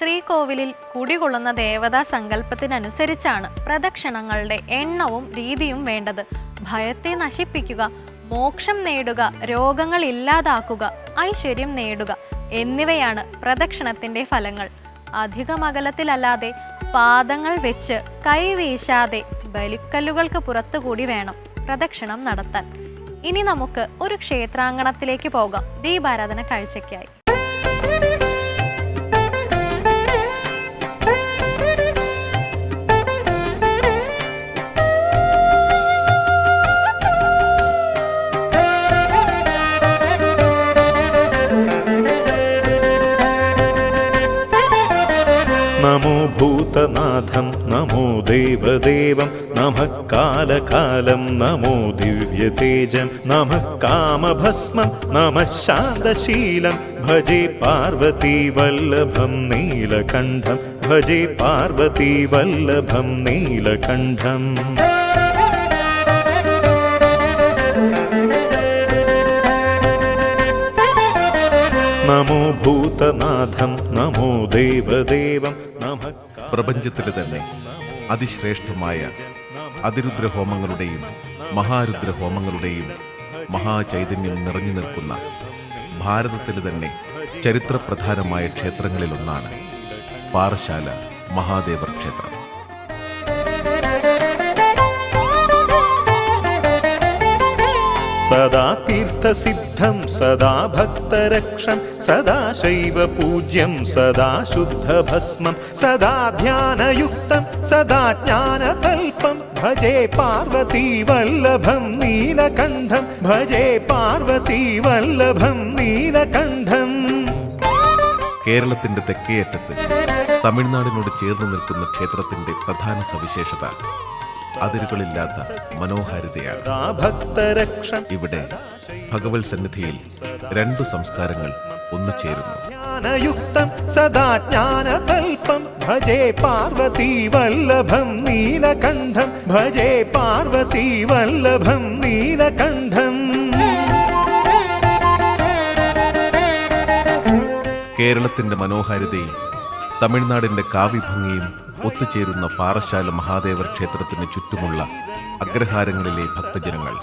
ശ്രീകോവിലിൽ കുടികൊള്ളുന്ന ദേവതാ സങ്കല്പത്തിനനുസരിച്ചാണ് പ്രദക്ഷിണങ്ങളുടെ എണ്ണവും രീതിയും വേണ്ടത്. ഭയത്തെ നശിപ്പിക്കുക മോക്ഷം നേടുക രോഗങ്ങൾ ഇല്ലാതാക്കുക ഐശ്വര്യം നേടുക എന്നിവയാണ് പ്രദക്ഷിണത്തിന്റെ ഫലങ്ങൾ. അധികം അകലത്തിലല്ലാതെ പാദങ്ങൾ വെച്ച് കൈ വീശാതെ ബലിക്കല്ലുകൾക്ക് പുറത്തുകൂടി വേണം പ്രദക്ഷിണം നടത്താൻ. ഇനി നമുക്ക് ഒരു ക്ഷേത്രാങ്കണത്തിലേക്ക് പോകാം ദീപാരാധന കാഴ്ചയ്ക്കായി. നമോ ഭൂതനാഥം നമോ ദേവദേവം നമഃ കാലകാലം നമോ ദിവ്യതേജം നമ കാമഭസ്മം നമ ശാന്തശീലം ഭജേ പാർവതി വല്ലഭം നീലകണ്ഠം ഭജേ പാർവതി വല്ലഭം നീലകണ്ഠം നമോ ഭൂതനാഥം നമോ ദേവദേവം നമ പ്രപഞ്ചത്തിലെ തന്നെ അതിശ്രേഷ്ഠമായ അതിരുദ്രഹോമങ്ങളുടെയും മഹാരുദ്രഹോമങ്ങളുടെയും മഹാരുദ്ര ഹോമങ്ങളുടെയും മഹാചൈതന്യം നിറഞ്ഞു നിൽക്കുന്ന ഭാരതത്തിലെ തന്നെ ചരിത്രപ്രധാനമായ ക്ഷേത്രങ്ങളിലൊന്നാണ് പാറശാല മഹാദേവർ ക്ഷേത്രം. സദാ തീർത്ഥസിദ്ധം സദാ ഭക്തരക്ഷം സദാ ശൈവ പൂജ്യം സദാ ശുദ്ധഭസ്മം സദാ ധ്യാനയുക്തം സദാ ജ്ഞാനതൽപം ഭജേ പാർവതി വല്ലഭം നീലകണ്ഠം. ഭജേ പാർവതി വല്ലഭം നീലകണ്ഠം. കേരളത്തിന്റെ തെക്കേയറ്റത്ത് തമിഴ്നാടിനോട് ചേർന്ന് നിൽക്കുന്ന ക്ഷേത്രത്തിന്റെ പ്രധാന സവിശേഷത അതിരുകളില്ലാത്ത മനോഹാരിതയാണ്. ഇവിടെ ഭഗവത് സന്നിധിയിൽ രണ്ടു സംസ്കാരങ്ങൾ ഒന്നുചേരുന്നു ജ്ഞാനയുക്തം സദാ ജ്ഞാനതൽപം ഭജേ പാർവതി വല്ലഭം നീലകണ്ഠം. ഭജേ പാർവതി വല്ലഭം നീലകണ്ഠം. കേരളത്തിന്റെ മനോഹാരിതയും തമിഴ്നാടിന്റെ കാവ്യഭംഗിയും ഒത്തുചേരുന്ന പാറശാല മഹാദേവർ ക്ഷേത്രത്തിന് ചുറ്റുമുള്ള അഗ്രഹാരങ്ങളിലെ ഭക്തജനങ്ങൾ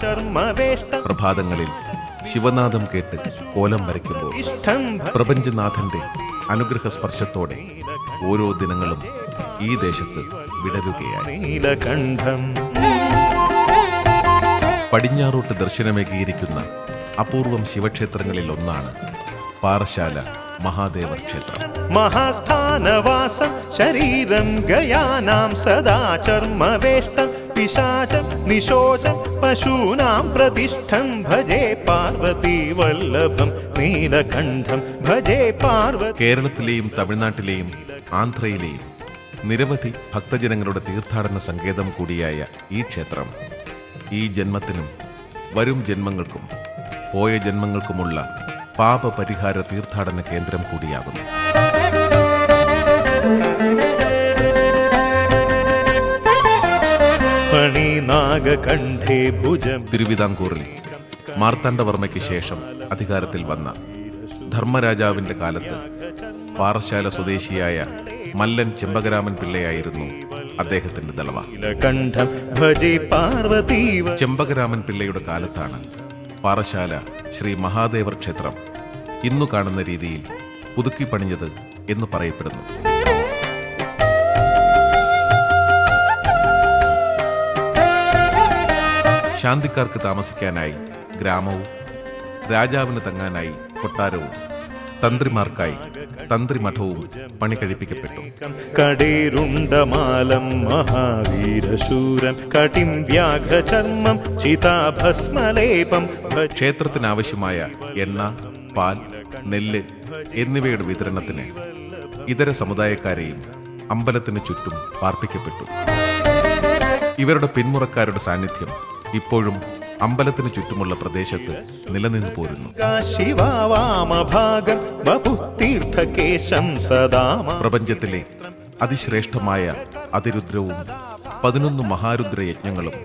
പ്രഭാതങ്ങളിൽ ശിവനാഥം കേട്ട് കോലം വരയ്ക്കുമ്പോൾ പ്രപഞ്ചനാഥന്റെ അനുഗ്രഹ സ്പർശത്തോടെ ഓരോ ദിനങ്ങളും ഈ ദേശത്ത് വിടരുകയാണ് പടിഞ്ഞാറോട്ട് ദർശനമേകിയിരിക്കുന്ന അപൂർവം ശിവക്ഷേത്രങ്ങളിൽ ഒന്നാണ് പാറശാല മഹാദേവർ ക്ഷേത്രം മഹാസ്ഥാനവാസം ശരീരം ഗയാനാം സദാ ചർമ്മവേഷ്ടം പിശാചം നിശോചം പശൂനാം പ്രതിഷ്ഠം ഭജേ പാർവതി വല്ലഭം നീലകണ്ഠം ഭജേ പാർവതി കേരളത്തിലെയും തമിഴ്നാട്ടിലെയും ആന്ധ്രയിലെയും നിരവധി ഭക്തജനങ്ങളുടെ തീർത്ഥാടന സങ്കേതം കൂടിയായ ഈ ക്ഷേത്രം ഈ ജന്മത്തിനും വരും ജന്മങ്ങൾക്കും പോയ ജന്മങ്ങൾക്കുമുള്ള പാപപരിഹാര തീർത്ഥാടന കേന്ദ്രം കൂടിയാകുന്നു. തിരുവിതാംകൂറിൽ മാർത്താണ്ഡവർമ്മയ്ക്ക് ശേഷം അധികാരത്തിൽ വന്ന ധർമ്മരാജാവിന്റെ കാലത്ത് പാറശാല സ്വദേശിയായ മല്ലൻ ചെമ്പകരാമൻ പിള്ളയായിരുന്നു അദ്ദേഹത്തിന്റെ ദളവ. ചെമ്പകരാമൻ പിള്ളയുടെ കാലത്താണ് പാറശാല ശ്രീ മഹാദേവർ ക്ഷേത്രം ഇന്നു കാണുന്ന രീതിയിൽ പുതുക്കി പണിഞ്ഞത് എന്ന് പറയപ്പെടുന്നു. ശാന്തിക്കാർക്ക് താമസിക്കാനായി ഗ്രാമവും രാജാവിന് തങ്ങാനായി കൊട്ടാരവും തന്ത്രിമാർക്കായി തന്ത്രിമഠവും പണി കഴിപ്പിക്കപ്പെട്ടു കടേരുണ്ടമാലം മഹാവീരശൂരൻ കടിം വ്യാഘ്രചർമ്മം ചിതാഭസ്മലേപം ക്ഷേത്രത്തിനാവശ്യമായ എണ്ണ പാൽ നെല്ല് എന്നിവയുടെ വിതരണത്തിന് ഇതര സമുദായക്കാരെയും അമ്പലത്തിന് ചുറ്റും പാർപ്പിക്കപ്പെട്ടു. ഇവരുടെ പിന്മുറക്കാരുടെ സാന്നിധ്യം ഇപ്പോഴും അമ്പലത്തിന് ചുറ്റുമുള്ള പ്രദേശത്ത് നിലനിന്നു പോരുന്നു. പ്രപഞ്ചത്തിലെ അതിശ്രേഷ്ഠമായ അതിരുദ്രവും പതിനൊന്ന് മഹാരുദ്ര യജ്ഞങ്ങളും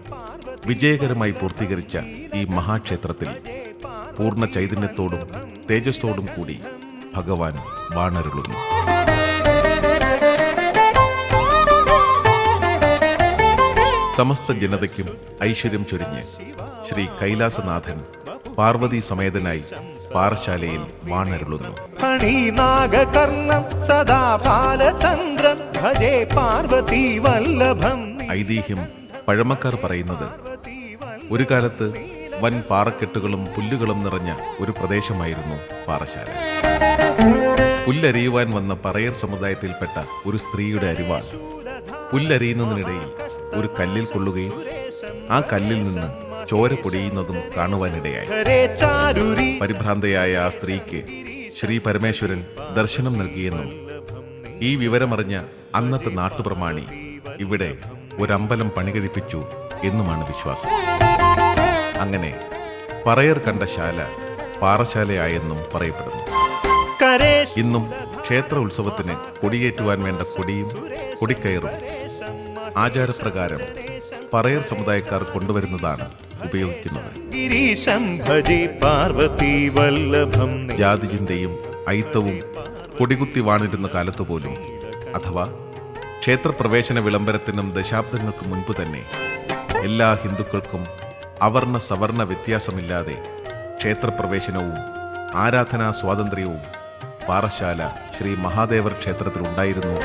വിജയകരമായി പൂർത്തീകരിച്ച ഈ മഹാക്ഷേത്രത്തിൽ പൂർണ ചൈതന്യത്തോടും തേജസ്സോടും കൂടി ഭഗവാൻ വാണരുളുന്നു. സമസ്ത ജനതയ്ക്കും ഐശ്വര്യം ചൊരിഞ്ഞ് ശ്രീ കൈലാസനാഥൻ പാർവതി സമേതനായി പാറശാലയിൽ വാണരുളുന്നു. ഐതിഹ്യം പഴമക്കാർ പറയുന്നത് ഒരു കാലത്ത് വൻ പാറക്കെട്ടുകളും പുല്ലുകളും നിറഞ്ഞ ഒരു പ്രദേശമായിരുന്നു പാറശാല. പുല്ലരിയുവാൻ വന്ന പറയർ സമുദായത്തിൽപ്പെട്ട ഒരു സ്ത്രീയുടെ അരിവാൾ. പുല്ലരിയുന്നതിനിടയിൽ ഒരു കല്ലിൽ കൊള്ളുകയും ആ കല്ലിൽ നിന്ന് ചോര പൊടിയുന്നതും കാണുവാനിടയായി. പരിഭ്രാന്തയായ ആ സ്ത്രീക്ക് ശ്രീ പരമേശ്വരൻ ദർശനം നൽകിയെന്നും ഈ വിവരമറിഞ്ഞ അന്നത്തെ നാട്ടുപ്രമാണി ഇവിടെ ഒരമ്പലം പണികഴിപ്പിച്ചു എന്നുമാണ് വിശ്വാസം. അങ്ങനെ പറയർ കണ്ട ശാല പാറശാലയായെന്നും പറയപ്പെടുന്നു. ഇന്നും ക്ഷേത്ര ഉത്സവത്തിന് കൊടിയേറ്റുവാൻ വേണ്ട കൊടിയും കൊടിക്കയറും. ആചാരപ്രകാരം പറയർ സമുദായക്കാർ കൊണ്ടുവരുന്നതാണ് ഉപയോഗിക്കുന്നത്. ജാതിചിന്തയും ഐത്തവും കൊടികുത്തി വാണിരുന്ന കാലത്ത് പോലും അഥവാ ക്ഷേത്രപ്രവേശന വിളംബരത്തിനും ദശാബ്ദങ്ങൾക്ക് മുൻപ് തന്നെ എല്ലാ ഹിന്ദുക്കൾക്കും അവർണ സവർണ വ്യത്യാസമില്ലാതെ ക്ഷേത്രപ്രവേശനവും ആരാധനാ സ്വാതന്ത്ര്യവും പാറശാല ശ്രീ മഹാദേവർ ക്ഷേത്രത്തിലുണ്ടായിരുന്നു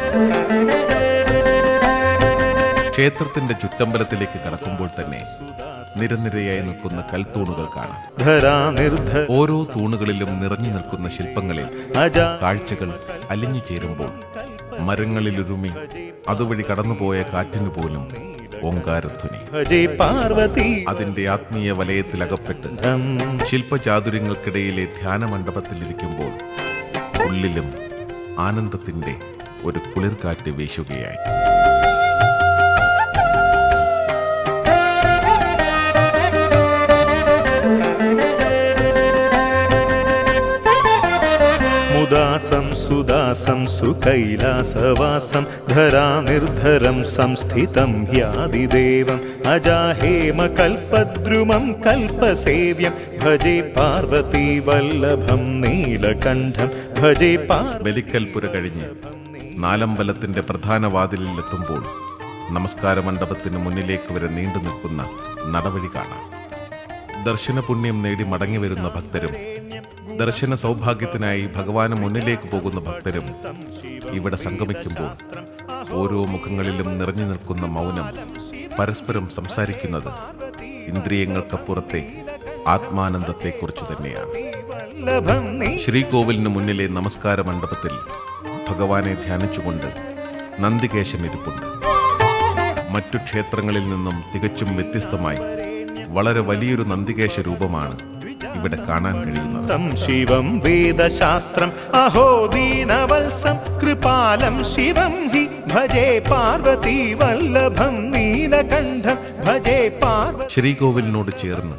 ക്ഷേത്രത്തിന്റെ ചുറ്റമ്പലത്തിലേക്ക് കടക്കുമ്പോൾ തന്നെ നിരനിരയായി നിൽക്കുന്ന കൽത്തൂണുകൾ കാണാം. ഓരോ തൂണുകളിലും നിറഞ്ഞു നിൽക്കുന്ന ശില്പങ്ങളിൽ കാഴ്ചകൾ അലിഞ്ഞു ചേരുമ്പോൾ മരങ്ങളിലുരുമി അതുവഴി കടന്നുപോയ കാറ്റിനു പോലും ഓങ്കാരധ്വനി. അതിന്റെ ആത്മീയ വലയത്തിൽ അകപ്പെട്ട് ധം ശില്പചാതുര്യങ്ങൾക്കിടയിലെ ധ്യാന മണ്ഡപത്തിലിരിക്കുമ്പോൾ ഉള്ളിലും ആനന്ദത്തിന്റെ ഒരു കുളിർകാറ്റ് വീശുകയായി. മുദാസം സുദാസം സുകൈലാസവാസം ധരാ നിർധരം സംസ്ഥിതം ഹ്യാദിദേവം അജാഹേമ കൽപദ്രുമം കൽപസേവ്യം ഭജേ പാർവതി വല്ലഭം നീലകണ്ഠം ഭജേ ബലിക്കൽപുര കഴിഞ്ഞ് നാലമ്പലത്തിന്റെ പ്രധാന വാതിലിലെത്തുമ്പോൾ നമസ്കാര മണ്ഡപത്തിന് മുന്നിലേക്ക് വരെ നീണ്ടു നിൽക്കുന്ന നടവഴി കാണാം. ദർശന പുണ്യം നേടി മടങ്ങി വരുന്ന ഭക്തരും ദർശന സൗഭാഗ്യത്തിനായി ഭഗവാന് മുന്നിലേക്ക് പോകുന്ന ഭക്തരും ഇവിടെ സംഗമിക്കുമ്പോൾ ഓരോ മുഖങ്ങളിലും നിറഞ്ഞു നിൽക്കുന്ന മൗനം പരസ്പരം സംസാരിക്കുന്നത് ഇന്ദ്രിയങ്ങൾക്കപ്പുറത്തെ ആത്മാനന്ദത്തെക്കുറിച്ച് തന്നെയാണ്. ശ്രീകോവിലിന് മുന്നിലെ നമസ്കാര മണ്ഡപത്തിൽ ഭഗവാനെ ധ്യാനിച്ചുകൊണ്ട് നന്ദികേശൻ ഇരിപ്പുണ്ട്. മറ്റു ക്ഷേത്രങ്ങളിൽ നിന്നും തികച്ചും വ്യത്യസ്തമായി വളരെ വലിയൊരു നന്ദികേശ രൂപമാണ് ഇവിടെ കാണാൻ കഴിയുന്നത്. ശിവം വേദശാസ്ത്രം അഹോ ദീനവത്സം കൃപാലം ശിവം ഹി ഭജേ പാർവതി വല്ലഭം നീലകണ്ഠം ഭജേ പാർവതി ശ്രീകോവിലിനോട് ചേർന്ന്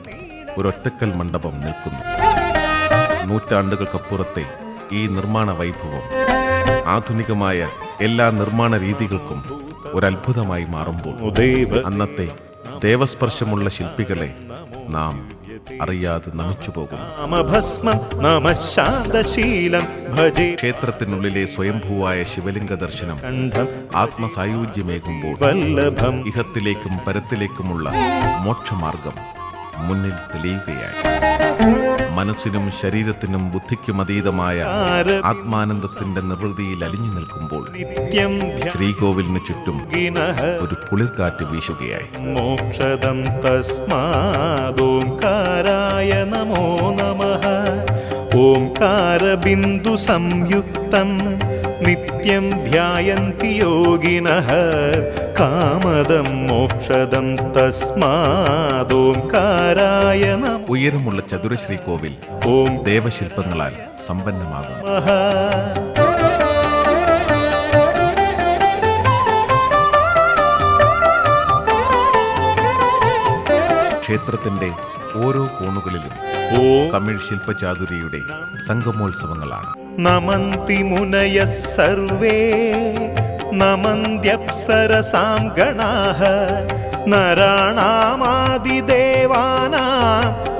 ഒരൊറ്റക്കൽ മണ്ഡപം നിൽക്കുന്നു. നൂറ്റാണ്ടുകൾക്കപ്പുറത്തെ ഈ നിർമ്മാണ വൈഭവം ആധുനികമായ എല്ലാ നിർമ്മാണ രീതികൾക്കും ഒരത്ഭുതമായി മാറുമ്പോൾ അന്നത്തെ ദേവസ്പർശമുള്ള ശില്പികളെ നാം അറിയാതെ നമിച്ചു പോകുന്നു. ക്ഷേത്രത്തിനുള്ളിലെ സ്വയംഭൂവായ ശിവലിംഗ ദർശനം ആത്മസായുജ്യമേകുമ്പോൾ ഇഹത്തിലേക്കും പരത്തിലേക്കുമുള്ള മോക്ഷമാർഗം മുന്നിൽ തെളിയുകയായി. മനസ്സിനും ശരീരത്തിനും ബുദ്ധിക്കും അതീതമായ ആത്മാനന്ദത്തിന്റെ നിവൃത്തിയിൽ അലിഞ്ഞു നിൽക്കുമ്പോൾ ശ്രീകോവിലിന് ചുറ്റും ഒരു കുളിർക്കാറ്റ് വീശുകയായി. മോക്ഷദം തസ്മാദോംകാരായ നമോ നമഃ. ഓംകാരബിന്ദു സംയുക്തം നിത്യം ധ്യായന്തി യോഗിനഃ കാമദം മോക്ഷദം തസ്മാതോംകാരായ ഉയരമുള്ള ചതുരശ്രീ കോവിൽ ഓം ദേവശില്പങ്ങളാൽ സമ്പന്നമാകും ക്ഷേത്രത്തിന്റെ ഓരോ കോണുകളിലും ഓ തമിഴ് ശില്പചാതുരിയുടെ സംഗമോത്സവങ്ങളാണ്. നമന്തി മുനയ സർവേ. നമന്ത്യപ്സരസാം ഗണാः നരാണാമാദിദേവാനാം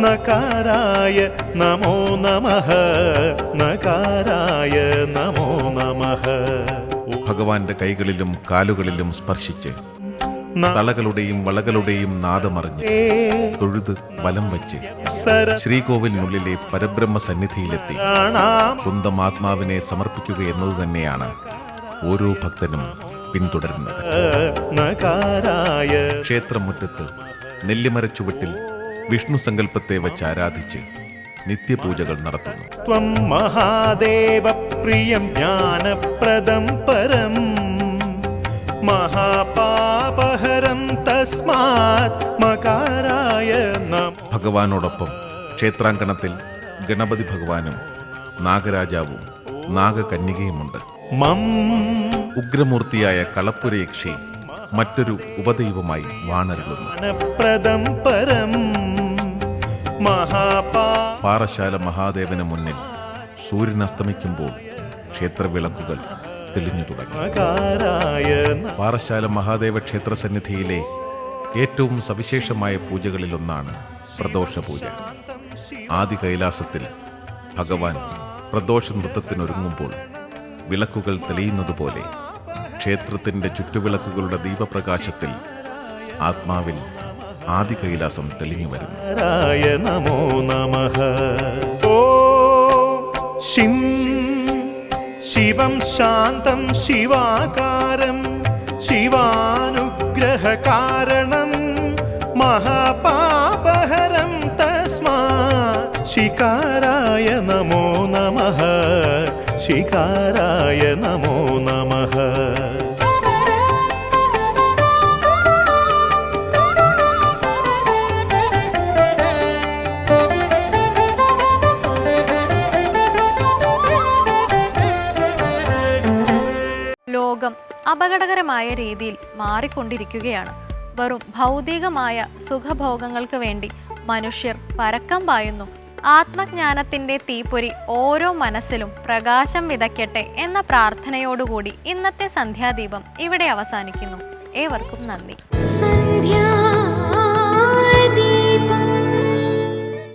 നകാരായ നമോ നമഃ നകാരായ നമോ നമഃ ഭഗവാന്റെ കൈകളിലും കാലുകളിലും സ്പർശിച്ച് തളകളുടെയും വളകളുടെയും നാദമറിഞ്ഞ് തൊഴുത് വലം വച്ച് ശ്രീകോവിലിനുള്ളിലെ പരബ്രഹ്മ സന്നിധിയിലെത്തി സ്വന്തം ആത്മാവിനെ സമർപ്പിക്കുക എന്നത് തന്നെയാണ് ഓരോ ഭക്തനും പിന്തുടരുന്നത്. ക്ഷേത്രമുറ്റത്ത് നെല്ലിമരച്ചുവട്ടിൽ വിഷ്ണു സങ്കല്പത്തെ വച്ച് ആരാധിച്ച് നിത്യപൂജകൾ നടത്തുന്നു. ത്വം മഹാദേവ പ്രിയം ജ്ഞാനപ്രദം പരം. മഹാപാപഹരം തസ്മാത് മകാരായ ഭഗവാനോടൊപ്പം ക്ഷേത്രാങ്കണത്തിൽ ഗണപതി ഭഗവാനും നാഗരാജാവും നാഗകന്യകയുമുണ്ട്. മം. ഉഗ്രമൂർത്തിയായ കളപ്പുരയക്ഷി മറ്റൊരു ഉപദൈവമായി വാണരുളുന്നു. പരം. പാറശാല മഹാദേവന് മുന്നിൽ സൂര്യൻ അസ്തമിക്കുമ്പോൾ ക്ഷേത്രവിളക്കുകൾ തെളിഞ്ഞു തുടങ്ങി. പാറശാല മഹാദേവ ക്ഷേത്ര സന്നിധിയിലെ ഏറ്റവും സവിശേഷമായ പൂജകളിലൊന്നാണ് പ്രദോഷ പൂജ ആദി കൈലാസത്തിൽ ഭഗവാൻ പ്രദോഷ നൃത്തത്തിനൊരുങ്ങുമ്പോൾ വിളക്കുകൾ തെളിയുന്നതുപോലെ ക്ഷേത്രത്തിന്റെ ചുറ്റുവിളക്കുകളുടെ ദീപപ്രകാശത്തിൽ ആത്മാവിൽ ആദി കൈലാസം തെളിഞ്ഞു വരുന്നു നമോ. ശിവം ശാന്തം ശിവാകാരം ശിവാനുഗ്രഹകാരണം മഹാപാപഹരം തസ്മാ ശികാരായ അപകടകരമായ രീതിയിൽ മാറിക്കൊണ്ടിരിക്കുകയാണ്. വെറും ഭൗതികമായ സുഖഭോഗങ്ങൾക്ക് വേണ്ടി മനുഷ്യർ പരക്കം പായുന്നു. ആത്മജ്ഞാനത്തിന്റെ തീപ്പൊരി ഓരോ മനസ്സിലും പ്രകാശം വിതയ്ക്കട്ടെ എന്ന പ്രാർത്ഥനയോടുകൂടി ഇന്നത്തെ സന്ധ്യാദീപം ഇവിടെ അവസാനിക്കുന്നു. ഏവർക്കും നന്ദി.